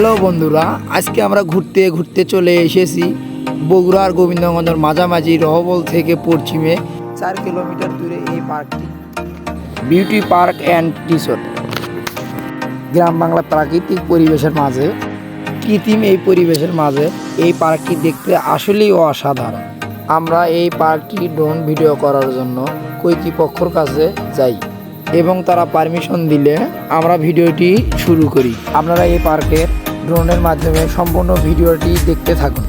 Hello বন্ধুরা, আজকে আমরা ঘুরতে ঘুরতে চলে এসেছি বগুড়ার গোবিন্দগঞ্জের মাঝামাঝি রহবল থেকে পশ্চিমে চার কিলোমিটার দূরে এই পার্কটি। বিউটি পার্ক অ্যান্ড রিসোর্ট গ্রাম বাংলা প্রাকৃতিক পরিবেশের মাঝে, কৃত্রিম এই পরিবেশের মাঝে এই পার্কটি দেখতে আসলেই অসাধারণ। আমরা এই পার্কটি ড্রোন ভিডিও করার জন্য কর্তৃপক্ষর কাছে যাই এবং তারা পারমিশন দিলে আমরা ভিডিওটি শুরু করি। আপনারা এই পার্কের ড্রোনের মাধ্যমে সম্পূর্ণ ভিডিওটি দেখতে থাকুন।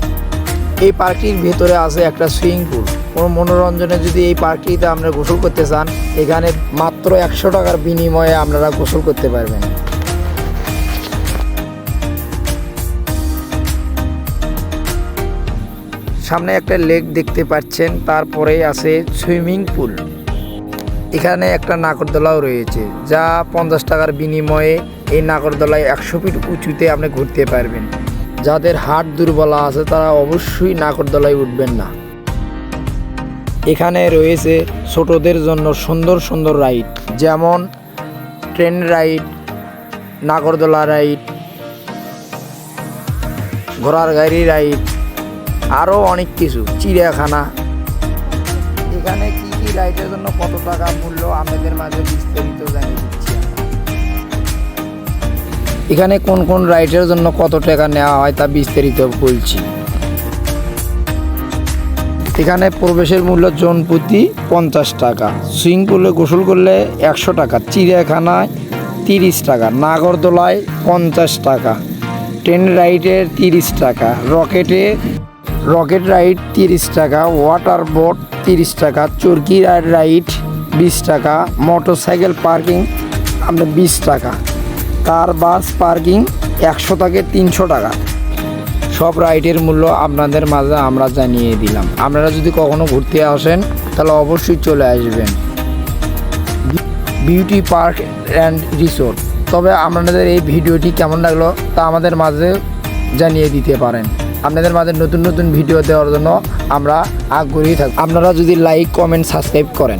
এই পার্কটির ভেতরে আছে একটা সুইমিং পুল। কোনো মনোরঞ্জনে যদি এই পার্কটিতে আপনারা গোসল করতে চান, এখানে মাত্র একশো টাকার বিনিময়ে আপনারা গোসল করতে পারবেন। সামনে একটা লেক দেখতে পাচ্ছেন তারপরে আছে সুইমিং পুল। এখানে একটা নাগরদোলাও রয়েছে, যা পঞ্চাশ টাকার বিনিময়ে এই নাগরদোলায় একশো ফিট উঁচুতে আপনি ঘুরতে পারবেন। যাদের হাট দুর্বলা আছে, তারা অবশ্যই নাগরদোলায় উঠবেন না। এখানে রয়েছে ছোটদের জন্য সুন্দর সুন্দর রাইড, যেমন ট্রেন রাইড, নাগরদোলা রাইড, ঘোড়ার গাড়ি রাইড, আরও অনেক কিছু, চিড়িয়াখানা। এখানে কি কি রাইডের জন্য কত টাকা মূল্য আপনাদের মাঝে বিস্তারিত জানিয়ে দিচ্ছি এখানে কোন কোন রাইডের জন্য কত টাকা নেওয়া হয় তা বিস্তারিত বলছি। এখানে প্রবেশের মূল্য জন প্রতি পঞ্চাশ টাকা। সুইমিং পুলে গোসল করলে একশো টাকা। চিড়িয়াখানায় তিরিশ টাকা। নাগরদোলায় পঞ্চাশ টাকা। ট্রেন রাইডের তিরিশ টাকা। রকেটে রকেট রাইড তিরিশ টাকা। ওয়াটার বোট তিরিশ টাকা, চরকি রাইড বিশ টাকা মোটর সাইকেল পার্কিং আপনার বিশ টাকা। কার বাস পার্কিং একশো থেকে তিনশো টাকা। সব রাইডের মূল্য আপনাদের মাঝে আমরা জানিয়ে দিলাম। আপনারা যদি কখনো ঘুরতে আসেন, তাহলে অবশ্যই চলে আসবেন। Beauty park and resort. তবে আপনাদের এই ভিডিওটি কেমন লাগল তা আমাদের মাঝে জানিয়ে দিতে পারেন। আপনাদের মাঝে নতুন নতুন ভিডিও দেওয়ার জন্য আমরা আগ্রহী থাকি। আপনারা যদি লাইক কমেন্ট সাবস্ক্রাইব করেন।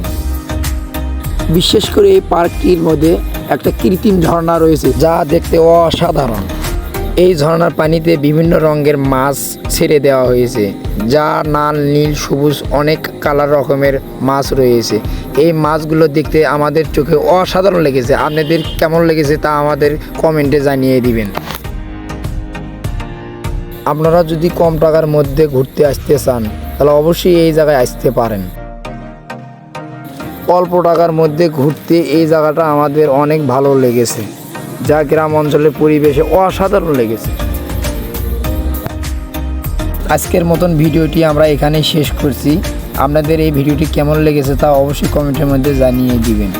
বিশেষ করে এই পার্কটির মধ্যে একটা কৃত্রিম ঝর্ণা রয়েছে, যা দেখতে অসাধারণ। এই ঝর্ণার পানিতে বিভিন্ন রঙের মাছ ছেড়ে দেওয়া হয়েছে, যা নাল, নীল, সবুজ, অনেক কালার রকমের মাছ রয়েছে। এই মাছগুলো দেখতে আমাদের চোখে অসাধারণ লেগেছে। আপনাদের কেমন লেগেছে তা আমাদের কমেন্টে জানিয়ে দিবেন। আপনারা যদি কম টাকার মধ্যে ঘুরতে আসতে চান, তাহলে অবশ্যই এই জায়গায় আসতে পারেন। অল্প টাকার মধ্যে ঘুরতে এই জায়গাটা আমাদের অনেক ভালো লেগেছে। যা গ্রাম অঞ্চলের পরিবেশে অসাধারণ লেগেছে। আজকের মতন ভিডিওটি আমরা এখানেই শেষ করছি। আপনাদের এই ভিডিওটি কেমন লেগেছে তা অবশ্যই কমেন্টের মধ্যে জানিয়ে দিবেন।